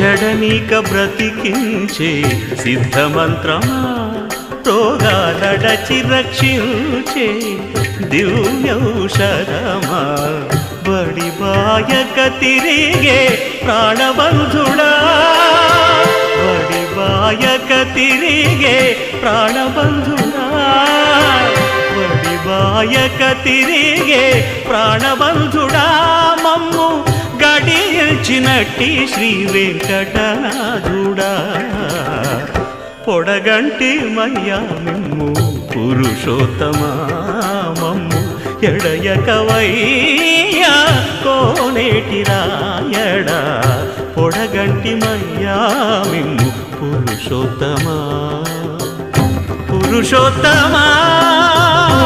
నీక బ్రతికించే సిద్ధమంత్రమా? రోగాలడచి రక్షించే దివ్యౌషధమా? బడి బాయక తిరిగే ప్రాణబంధుడా? బడి బాయక తిరిగే ప్రాణబంధుడా? బడి బాయక తిరిగే ప్రాణబంధుడా? గడిచినట్టి శ్రీ వెంకటనాథుడా పొడగంటి మయ్యా మిమ్ము పురుషోత్తమా మమ్ము ఎడయకవయ్యా కోనేటి రాయడా. పొడగంటి మయ్యా మిమ్ము పురుషోత్తమా. పురుషోత్తమా